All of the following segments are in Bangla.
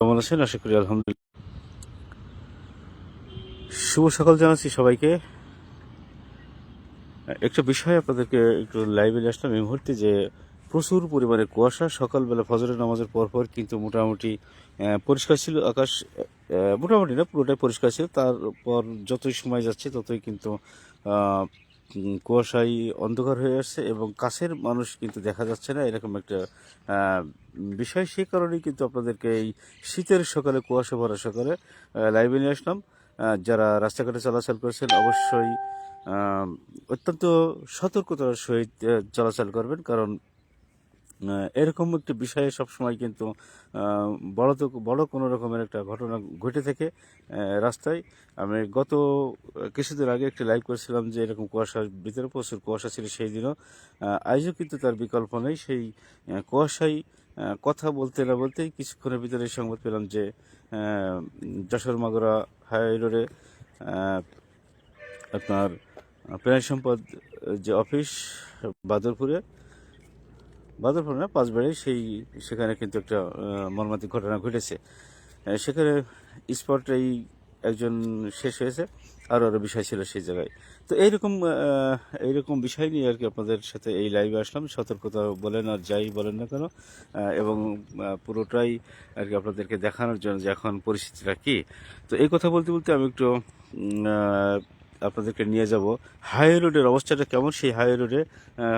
কেমন আছেন? আশা করি আলহামদুলিল্লাহ। শুভ সকাল জানাচ্ছি সবাইকে। একটা বিষয় আপনাদেরকে একটু লাইভে আসলাম এই মুহূর্তে যে প্রচুর পরিমাণে কুয়াশা, সকালবেলা ফজরের নামাজের পর পর কিন্তু মোটামুটি পরিষ্কার ছিল, আকাশ মোটামুটি না, পুরোটাই পরিষ্কার ছিল। তারপর যতই সময় যাচ্ছে ততই কিন্তু কুয়াশায় অন্ধকার হয়ে আসছে এবং কাছের মানুষ কিন্তু দেখা যাচ্ছে না। এরকম একটা বিষয় সেই কারণেই কিন্তু আপনাদেরকে এই শীতের সকালে, কুয়াশা ভরা সকালে লাইভে নিয়ে আসলাম। যারা রাস্তাঘাটে চলাচল করছেন অবশ্যই অত্যন্ত সতর্কতার সহিত চলাচল করবেন। কারণ এরকম একটি বিষয়ে সবসময় কিন্তু বড় তো বড় কোনো রকমের একটা ঘটনা ঘটে থাকে রাস্তায়। আমি গত কিছুদিন আগে একটি লাইভ করেছিলাম যে এরকম কুয়াশার ভিতরে প্রচুর কুয়াশা ছিল সেই দিনও। আহ, আজও কিন্তু তার বিকল্প নেই। সেই কুয়াশায় কথা বলতে না বলতেই কিছুক্ষণের ভিতরে সংবাদ পেলাম যে যশোর মাগুরা হাই রোডে আপনার প্রাণী সম্পদ যে অফিস বাদরপুরে বাদরপুর না, পাঁচবাড়ি সেই, সেখানে কিন্তু একটা মর্মান্তিক ঘটনা ঘটেছে। সেখানে স্পটেই একজন শেষ হয়েছে আরও আরও বিষয় ছিল সেই জায়গায়। তো এইরকম এইরকম বিষয় নিয়ে আর কি আপনাদের সাথে এই লাইভে আসলাম। সতর্কতা বলেন আর যাই বলেন না কেন এবং পুরোটাই আর কি আপনাদেরকে দেখানোর জন্য যে এখন পরিস্থিতিটা কি। তো এই কথা বলতে বলতে আমি একটু আপনাদেরকে নিয়ে যাব। হাই রোডের অবস্থাটা কেমন? সেই হাই রোডে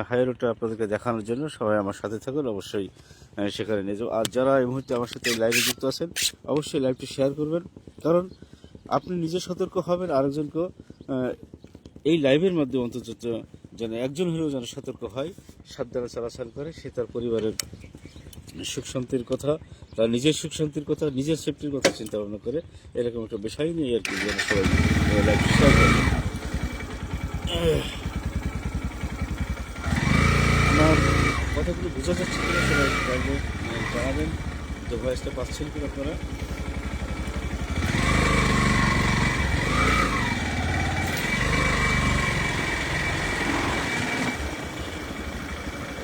হাই রোডটা আপনাদেরকে দেখানোর জন্য সবাই আমার সাথে থাকুন অবশ্যই সেখানে নিয়ে যাব। আর যারা এই মুহূর্তে আমার সাথে লাইভে যুক্ত আছেন অবশ্যই লাইভটি শেয়ার করবেন। কারণ আপনি নিজে সতর্ক হবেন আরেকজনকে আহ, এই লাইভের মাধ্যমে অন্তত যেন একজন হলেও যেন সতর্ক হয় সাবধানে চলাচল করে সে তার পরিবারের সুখ শান্তির কথা, তার নিজের সুখ শান্তির কথা, নিজের সেফটির কথা চিন্তা ভাবনা করে এরকম একটা বিষয় নিয়ে আর কি যেন সবাই কথাগুলো বোঝা যাচ্ছে কিনা সবাই জানবে। জানাবেন যে ভয়েসটা পাচ্ছেন কিনা আপনারা?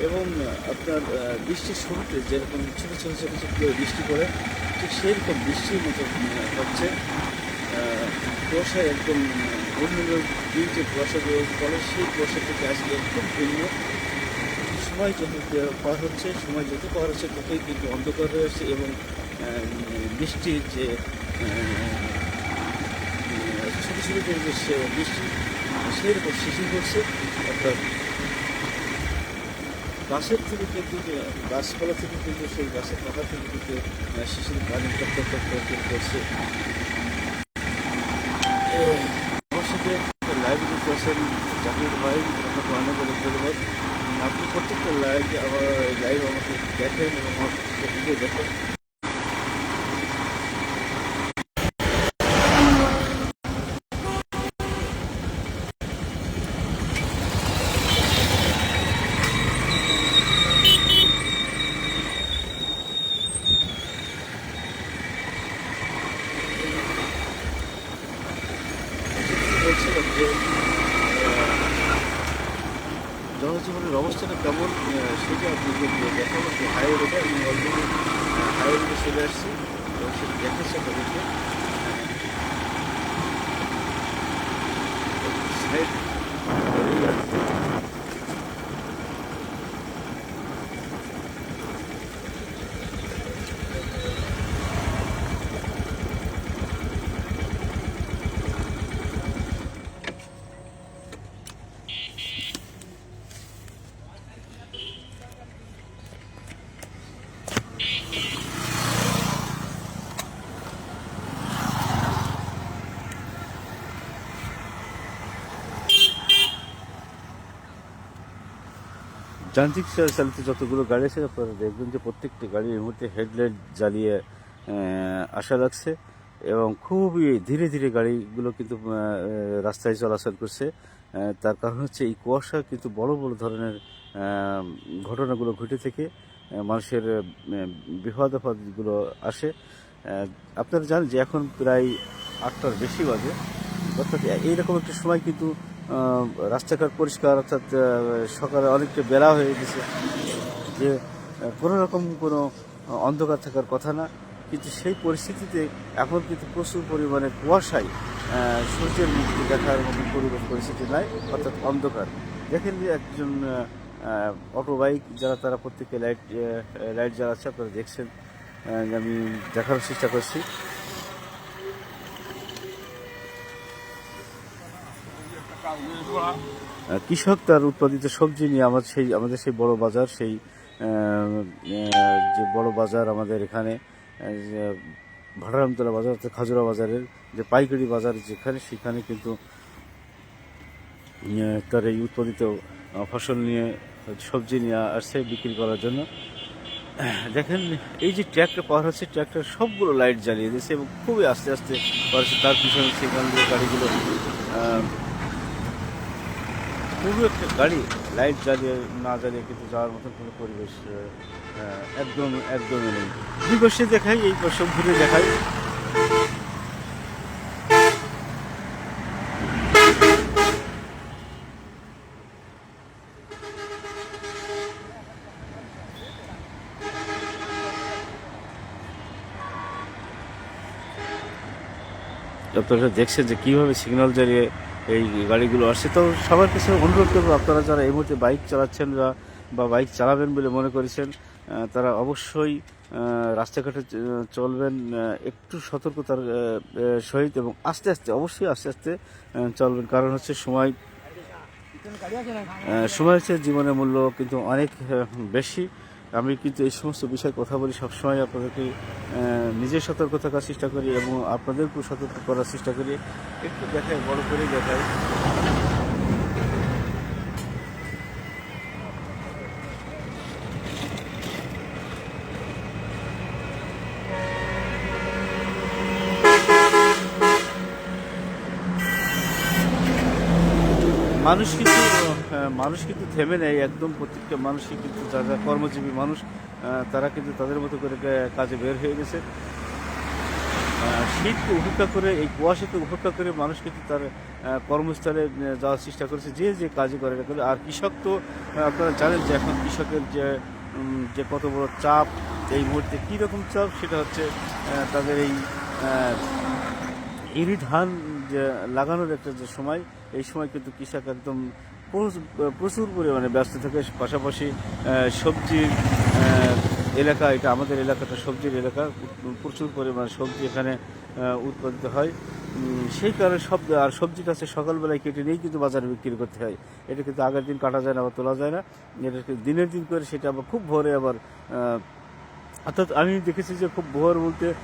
এবং আপনার বৃষ্টির শুরুতে যেরকম ছোটো ছোটো ছোটো ছোটো বৃষ্টি পড়ে ঠিক সেরকম বৃষ্টির মতো হচ্ছে আহ, কুয়াশায় একদম অন্য দিন যে কুয়াশাগুলো পড়ে সেই কুয়াশা থেকে আসলে খুব ভিন্ন। সময় যত পার হচ্ছে সময় যত পার হচ্ছে ততই কিন্তু অন্ধকার হয়ে আসছে এবং বৃষ্টির যে ছোটো ছোটো যে বৃষ্টি সেই রকম শিশির করছে অর্থাৎ গাছের থেকে কিন্তু যে গাছপালা থেকে কিন্তু সেই গাছের পাতা থেকে কিন্তু শিশির পানি টপ টপ টপ টপ করে পড়ছে আহ, আমার সাথে লাইভ যুক্ত আছেন জাকির ভাই আপনাকে অনেক অনেক ধন্যবাদ আপনি প্রত্যেকটা লাইভ আমার লাইভ আমাকে দেখেন এবং আমার ভিডিও দেখেন বলছিলাম যে আহ, জনজীবনের অবস্থাটা কেমন আহ, সেটা আপনাকে দেখাবো যে হাই রোডে আমি অলরেডি হাই রোডে চলে আসছি এবং সেটা দেখাচ্ছি আপনাদেরকে সাইড যান্ত্রিক চালিত যতগুলো গাড়ি আছে আপনারা দেখবেন যে প্রত্যেকটি গাড়ি এই মুহূর্তে হেডলাইট জ্বালিয়ে আসা লাগছে এবং খুবই ধীরে ধীরে গাড়িগুলো কিন্তু রাস্তায় চলাচল করছে। তার কারণ হচ্ছে এই কুয়াশা কিন্তু বড় বড় ধরনের ঘটনাগুলো ঘটে থেকে। মানুষের আহ, বিপদ আপদগুলো আসে আপনারা জানেন যে এখন প্রায় আটটার বেশি বাজে। অর্থাৎ এইরকম একটা সময় কিন্তু রাস্তাঘাট পরিষ্কার, অর্থাৎ সকালে অনেকটা বেলা হয়ে গেছে যে কোনো রকম কোনো অন্ধকার থাকার কথা না। কিন্তু সেই পরিস্থিতিতে এখন কিন্তু প্রচুর পরিমাণে কুয়াশায় সূর্যের মুক্তি দেখার মতন পরিবেশ পরিস্থিতি নাই, অর্থাৎ অন্ধকার। দেখেন যে একজন অটো বাইক যারা, তারা প্রত্যেকে লাইট লাইট জ্বালাচ্ছে, আপনারা দেখছেন। আমি দেখার চেষ্টা করছি। কৃষক তার উৎপাদিত সবজি নিয়ে আমাদের সেই আমাদের সেই বড় বাজার, সেই যে বড় বাজার আমাদের এখানে ভাটারামতলা বাজার অর্থাৎ খাজুরা বাজারের যে পাইকারি বাজার যেখানে, সেখানে কিন্তু তার এই উৎপাদিত ফসল নিয়ে সবজি নিয়ে আসছে বিক্রি করার জন্য। দেখেন, এই যে ট্র্যাক্টর পাওয়ার হচ্ছে, ট্র্যাক্টর সবগুলো লাইট জ্বালিয়ে দিয়েছে এবং খুবই আস্তে আস্তে হচ্ছে। তার পিছনে সেখান দিয়ে গাড়িগুলো পুরো একটা গাড়ি, লাইট জ্বালিয়ে, না জ্বালিয়ে কিন্তু যাওয়ার মতন কোনো পরিবেশ একদম, একদমই নেই। দুই পাশে দেখাই, এই পাশে ঘুরে দেখাই। আপনারা দেখছেন যে কীভাবে সিগন্যাল জ্বালিয়ে এই গাড়িগুলো আসছে। তো সবার কাছে অনুরোধ করব, আপনারা যারা এই মুহূর্তে বাইক চালাচ্ছেন বা বা বাইক চালাবেন বলে মনে করেছেন তারা অবশ্যই রাস্তাঘাটে চলবেন একটু সতর্কতার সহিত এবং আস্তে আস্তে, অবশ্যই আস্তে আস্তে চলবেন। কারণ হচ্ছে সময় সময় হচ্ছে জীবনের মূল্য কিন্তু অনেক বেশি। আমি কিন্তু এই সমস্ত বিষয়ে কথা বলি সবসময় আপনাদেরকে আহ, নিজে সতর্ক থাকার চেষ্টা করি এবং আপনাদেরকেও সতর্ক করার চেষ্টা করি। একটু দেখাই বড় করে দেখাই। মানুষ কিন্তু মানুষ কিন্তু থেমে নেয় একদম প্রত্যেকটা মানুষই কিন্তু যারা কর্মজীবী মানুষ তারা কিন্তু তাদের মতো করে কাজে বের হয়ে গেছে শীতকে উপেক্ষা করে, এই কুয়াশাকে উপেক্ষা করে মানুষ কিন্তু তার কর্মস্থলে যাওয়ার চেষ্টা করেছে যে যে কাজই করে কেন। আর কৃষক তো আপনারা জানেন যে এখন কৃষকের যে যে কত বড় চাপ, এই মুহূর্তে কী রকম চাপ, সেটা হচ্ছে তাদের এই ইরি ধান যে, লাগানোর একটা যে সময়, এই সময় কিন্তু কৃষক একদম প্রচুর- পরিমাণে ব্যস্ত থাকে, পাশাপাশি সবজির এলাকা, এটা আমাদের এলাকাটা সবজির এলাকা, প্রচুর পরিমাণে সবজি এখানে উৎপাদিত হয়। সেই কারণে সব, আর সবজিটা হচ্ছে সকালবেলায় কেটে নিয়েই কিন্তু বাজারে বিক্রি করতে হয়। এটা কিন্তু আগের দিন কাটা যায় না বা তোলা যায় না। এটা দিনের দিন করে সেটা আবার খুব ভোরে আবার অর্থাৎ আমি দেখেছি যে খুব ভোর বলতে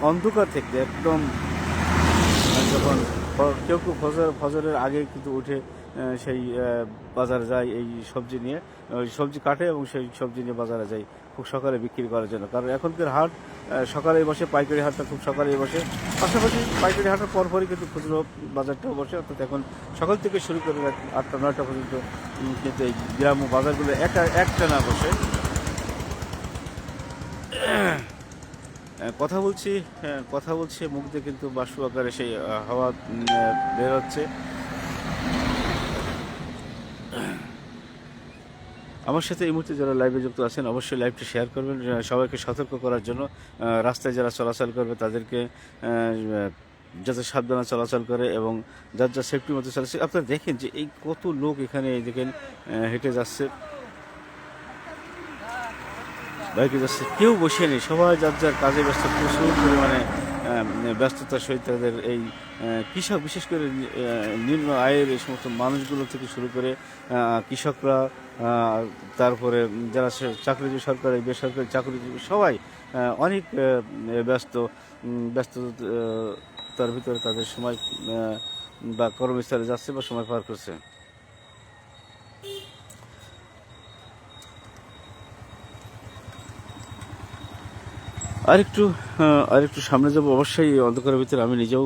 অন্ধকার থেকে একদম, যখন কেউ কেউ ফজর ফজরের আগে কিন্তু উঠে সেই বাজারে যায় এই সবজি নিয়ে ওই সবজি কাটে এবং সেই সবজি নিয়ে বাজারে যায় খুব সকালে বিক্রি করার জন্য। কারণ এখনকার হাট সকালে বসে পাইকারি হাটটা খুব সকালে বসে। পাশাপাশি পাইকারি হাটের পরপরই কিন্তু খুচরো বাজারটাও বসে অর্থাৎ এখন সকাল থেকে শুরু করে আটটা নয়টা পর্যন্ত কিন্তু এই গ্রাম বাজারগুলো একটা একটা না বসে কথা বলছি হ্যাঁ, কথা বলছি মুখ দিয়ে কিন্তু বাষ্প আকারে সেই হাওয়া উম, আহ, বের হচ্ছে আমার সাথে এই মুহূর্তে যারা লাইভে যুক্ত আছেন, অবশ্যই লাইভটা শেয়ার করবেন সবাইকে সতর্ক করার জন্য রাস্তায় যারা চলাচল করবে তাদেরকে যাতে সাবধানে চলাচল করে এবং যার যার সেফটি মতো চলাচল আপনারা দেখেন যে এই কত লোক এখানে এই দেখেন হেঁটে যাচ্ছে। বাইকে যাচ্ছে, কেউ বসে নেই, সবাই যার যার কাজে ব্যস্ত, প্রচুর পরিমাণে ব্যস্ততার সহিত তাদের এই কৃষক বিশেষ করে নিম্ন আয়ের এই সমস্ত মানুষগুলো থেকে শুরু করে কৃষকরা তারপরে যারা চাকরিজীবী সরকারি বেসরকারি চাকরিজীবী সবাই অনেক ব্যস্ত উম, ব্যস্ত তার ভিতরে তাদের সময় বা কর্মস্থলে যাচ্ছে বা সময় পার করছে। আরেকটু আর একটু সামনে যাব। অবশ্যই এই অন্ধকারের ভিতরে আমি নিজেও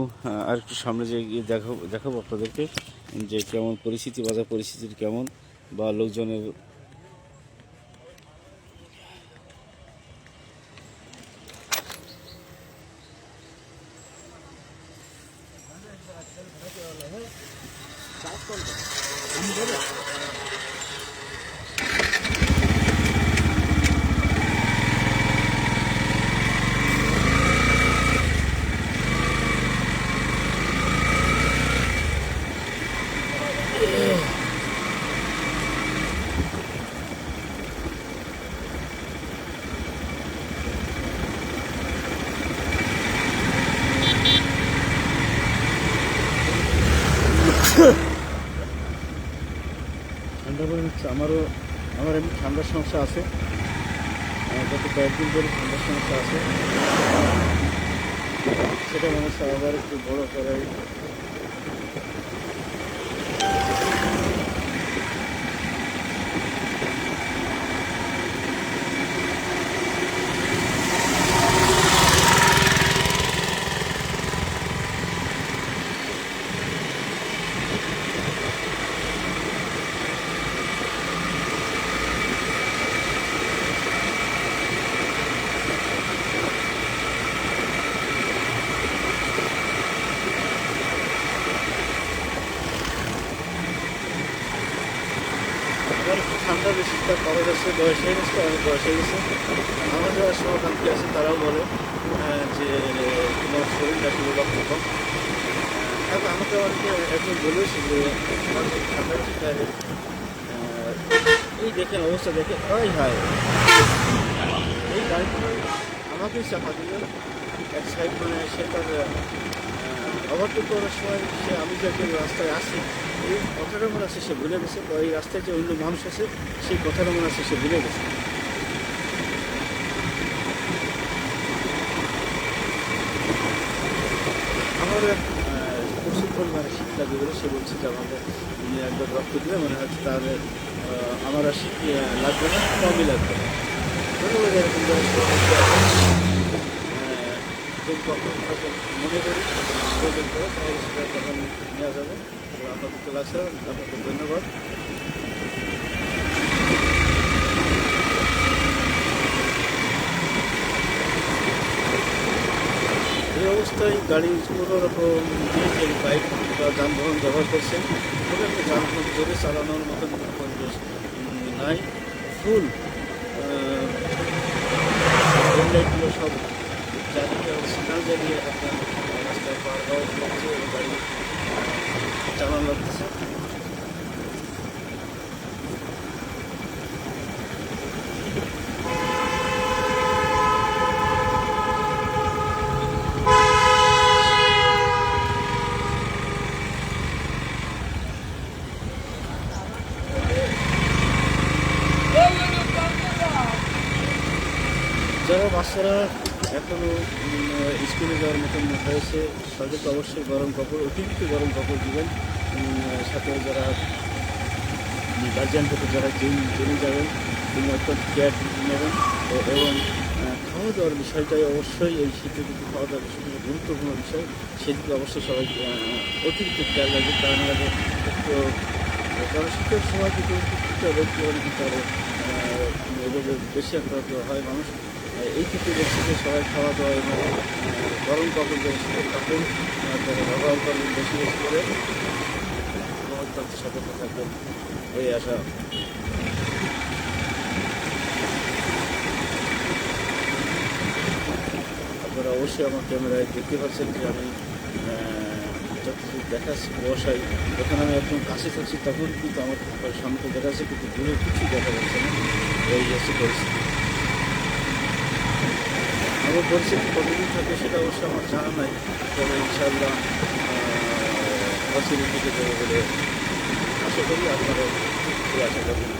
আর একটু সামনে যেয়ে গিয়ে দেখাবো দেখাবো আপনাদেরকে যে কেমন পরিস্থিতি, বাজার পরিস্থিতির কেমন, বা লোকজনের হচ্ছে আমারও, আমার এমনি ঠান্ডার সমস্যা আছে। গত কয়েকদিন ধরে ঠান্ডার সমস্যা আছে। সেটা মানুষ আবার একটু বড়ো করাই আবার একটু ঠান্ডা বেশি যাচ্ছে বয়স হয়ে গেছে, অনেক বয়স হয়ে গেছে। যারা শুভাকাঙ্ক্ষী আছে, তারাও বলে যে তোমার শরীরটা শুধু রক্ত কম এখন আমাকে অনেকে একজন বলেছে যে এই দেখেন অবস্থা দেখে ওই হায়। এই গাড়িটা আমাকেই চাপা দিল। এক সাইড মানে সে তার ওভারটেক করার সময় সে আমি যে একটা রাস্তায় আসি এই কথাটা মনে আছে সে ভুলে গেছে। এই রাস্তায় যে অন্য মানুষ আছে সেই কথাটা মনে আছে সে ভুলে গেছে। আমার আহ, প্রচুর পরিমাণে বলে সে বলছে যে উনি একবার রক্ত দিলে মনে হচ্ছে তাহলে আমার আর লাগবে না কমই লাগবে না। মনে করি তখন নেওয়া যাবে। এই অবস্থায় গাড়ি কোনো রকম ডিজেল বাইক বা যানবাহন ব্যবহার করছেন কোনো একটা যানবাহন জোরে চালানোর মতন নাই ফুল হেডলাইটগুলো সব জ্বালিয়ে সিগনাল জ্বালিয়ে আপনার রাস্তায় পার হওয়া গাড়ি Tamam bakıyorsun. Canım aslanım. এখনও উম, স্কুলে যাওয়ার মতন হয়েছে তাদেরকে অবশ্যই গরম কাপড় অতিরিক্ত গরম কাপড় দেবেন সাথে যারা গার্জিয়ান থেকে যারা জিম জিমে যাবেন তিনি অত্যন্ত কেয়ার নেবেন এবং খাওয়া দাওয়ার বিষয়টাই অবশ্যই এই শীতের কিন্তু খাওয়া দাওয়ার বিষয়টা গুরুত্বপূর্ণ বিষয় সেদিকে অবশ্যই সবাই অতিরিক্ত খেয়াল রাখবে আমাদের একটু কারণ শীতের সময় কিন্তু কিন্তু আরও রোগে বেশি আক্রান্ত হয় মানুষ এই ক্ষেত্রে যে সবাই খাওয়া দাওয়া এবং গরম কাপড় যে শীতের কাপড় আহ, তারা ব্যবহার করবেন বেশি বেশি করে অত্যন্ত সতর্ক থাকবেন এই আশা আপনারা অবশ্যই আমার ক্যামেরায় দেখতে পাচ্ছেন যে আমি যতটুকু দেখাচ্ছি কুয়াশায় যখন আমি একদম কাছে থাকছি তখন কিন্তু আমার সামনে দেখাচ্ছে কিন্তু দূরে কিছু দেখা যাচ্ছে না। এই হচ্ছে পরিস্থিতি। আমার পরিস্থিতি কতদিন থাকে সেটা অবশ্য আমার জানা নাই। তবে ইনশাআল্লাহ ফসিলিটিকে দেবো বলে আশা করি আপনারা এই আশা করবেন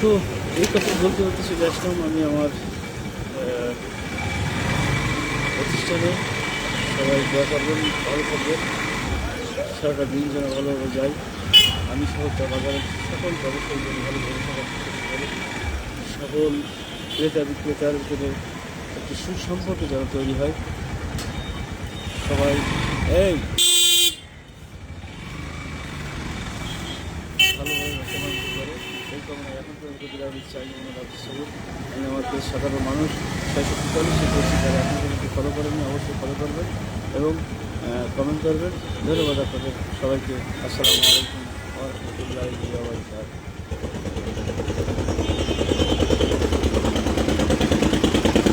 তো কথা বলতে বলতে চলে আসলাম। আমি আমার প্রতিষ্ঠানে সবাই দোয়া করবেন, ভালো করবেন সারাটা দিন যেন ভালোভাবে যায়। আমি সহ বাজারের সকল ব্যবসায়ী যেন ভালোভাবে সকল ক্রেতা বিক্রেতার ভিতরে একটি সুসম্পর্ক যেন তৈরি হয়। সবাই, এই আপনাদেরকে বিদায় দিচ্ছি আমি আমার সাধারণ মানুষ ছয়শো চুয়াল্লিশে করছি যারা এখন ফলো করেননি অবশ্যই ফলো করবেন এবং কমেন্ট করবেন ধন্যবাদ আপনাদের সবাইকে আসসালামু আলাইকুম। বারাকাতুহু